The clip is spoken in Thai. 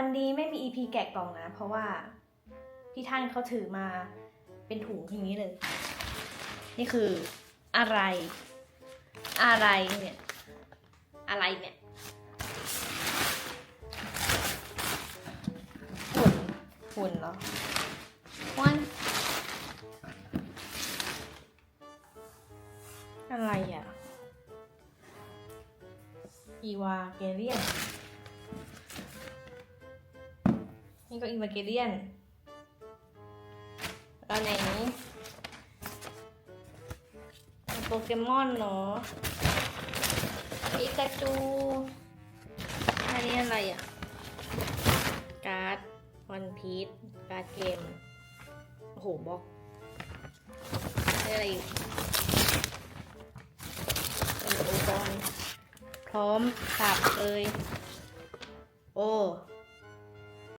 วันนี้ไม่มี EP แกะกล่องนะ เพราะว่าพี่ท่านเขาถือมาเป็นถุงอย่างนี้เลย นี่คืออะไร อะไรเนี่ย อะไรเนี่ยหุ่นหุ่นเหรอวันอะไรอะ อีวาเกเลียน นี่ก็อีวเกเลียนแล้วไหนโปเกมอนเนาะปิกาจูอันนี้อะไรอะ การ์ดวันพีชการ์ดเกม โอ้โหบล็อกนี่อะไรอีกเป็นอุปกรณ์พร้อมสับเลย โอ้